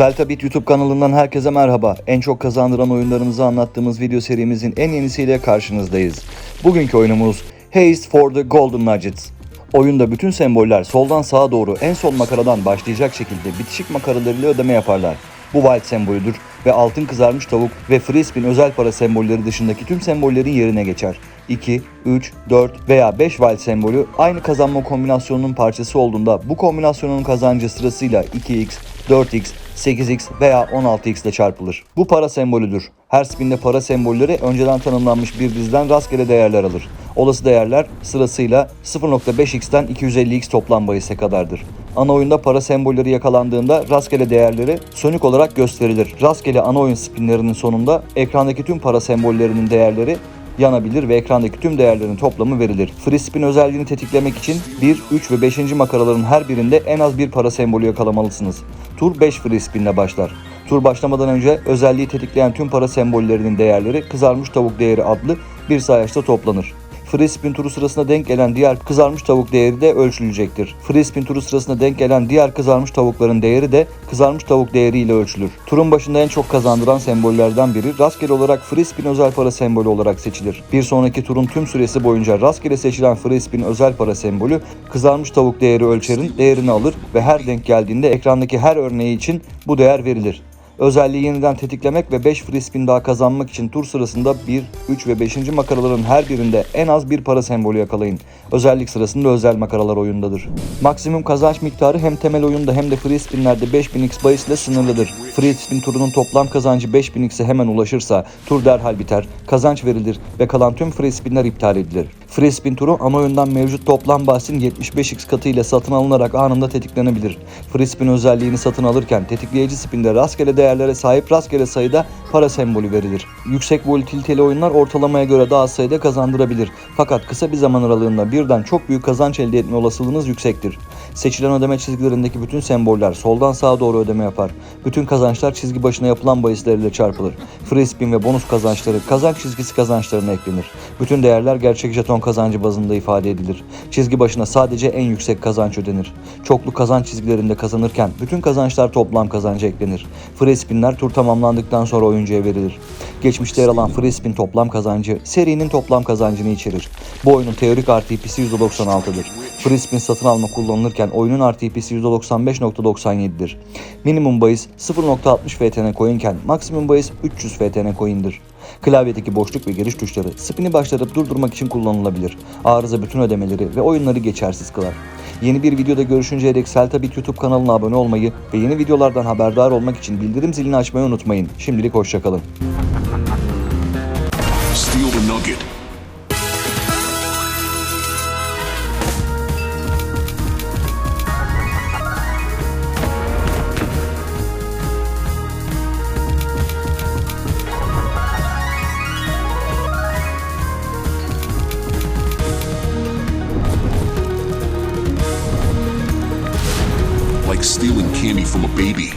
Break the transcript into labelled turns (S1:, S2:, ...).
S1: Seltabit YouTube kanalından herkese merhaba. En çok kazandıran oyunlarımızı anlattığımız video serimizin en yenisiyle karşınızdayız. Bugünkü oyunumuz Haste for the Golden Nuggets. Oyunda bütün semboller soldan sağa doğru en son makaradan başlayacak şekilde bitişik makaralarıyla ödeme yaparlar. Bu wild sembolüdür ve altın kızarmış tavuk ve free spin özel para sembolleri dışındaki tüm sembollerin yerine geçer. 2, 3, 4 veya 5 wild sembolü aynı kazanma kombinasyonunun parçası olduğunda bu kombinasyonun kazancı sırasıyla 2x, 4x, 8x veya 16x ile çarpılır. Bu para sembolüdür. Her spinde para sembolleri önceden tanımlanmış bir diziden rastgele değerler alır. Olası değerler sırasıyla 0.5x'ten 250x toplam bahise kadardır. Ana oyunda para sembolleri yakalandığında rastgele değerleri sönük olarak gösterilir. Rastgele ana oyun spinlerinin sonunda ekrandaki tüm para sembollerinin değerleri yanabilir ve ekrandaki tüm değerlerin toplamı verilir. Free özelliğini tetiklemek için 1, 3 ve 5. makaraların her birinde en az bir para sembolü yakalamalısınız. Tur 5 free ile başlar. Tur başlamadan önce özelliği tetikleyen tüm para sembollerinin değerleri kızarmış tavuk değeri adlı bir sayaçta toplanır. Free spin turu sırasında denk gelen diğer kızarmış tavuk değeri de ölçülecektir. Free spin turu sırasında denk gelen diğer kızarmış tavukların değeri de kızarmış tavuk değeriyle ölçülür. Turun başında en çok kazandıran sembollerden biri rastgele olarak free spin özel para sembolü olarak seçilir. Bir sonraki turun tüm süresi boyunca rastgele seçilen free spin özel para sembolü kızarmış tavuk değeri ölçerin değerini alır ve her denk geldiğinde ekrandaki her örneği için bu değer verilir. Özelliği yeniden tetiklemek ve 5 free spin daha kazanmak için tur sırasında 1, 3 ve 5. makaraların her birinde en az bir para sembolü yakalayın. Özellik sırasında özel makaralar oyundadır. Maksimum kazanç miktarı hem temel oyunda hem de free spinlerde 5000x bahis ile sınırlıdır. Free spin turunun toplam kazancı 5000x'e hemen ulaşırsa tur derhal biter, kazanç verilir ve kalan tüm free spinler iptal edilir. Free turu ana oyundan mevcut toplam bahsin 75x katı ile satın alınarak anında tetiklenebilir. Free spin özelliğini satın alırken tetikleyici spinde rastgele değerlere sahip rastgele sayıda para sembolü verilir. Yüksek volatiliteli oyunlar ortalamaya göre daha az sayıda kazandırabilir. Fakat kısa bir zaman aralığında birden çok büyük kazanç elde etme olasılığınız yüksektir. Seçilen ödeme çizgilerindeki bütün semboller soldan sağa doğru ödeme yapar. Bütün kazançlar çizgi başına yapılan bahislerle çarpılır. Free spin ve bonus kazançları kazanç çizgisi kazançlarına eklenir. Bütün değerler gerçek jeton kazancı bazında ifade edilir. Çizgi başına sadece en yüksek kazanç ödenir. Çoklu kazanç çizgilerinde kazanırken bütün kazançlar toplam kazanca eklenir. Free spinler tur tamamlandıktan sonra oyuncuya verilir. Geçmişte yer alan free spin toplam kazancı serinin toplam kazancını içerir. Bu oyunun teorik RTP'si %96'dır. Free spin satın alma kullanılırken oyunun RTP'si %95.97'dir. Minimum bahis 0.60 FTN coinken maksimum bahis 300 FTN coin'dir. Klavyedeki boşluk ve giriş tuşları spini başlatıp durdurmak için kullanılabilir. Arıza bütün ödemeleri ve oyunları geçersiz kılar. Yeni bir videoda görüşünceye dek Seltabit YouTube kanalına abone olmayı ve yeni videolardan haberdar olmak için bildirim zilini açmayı unutmayın. Şimdilik hoşçakalın.
S2: Steal the nugget. Like stealing candy from a baby.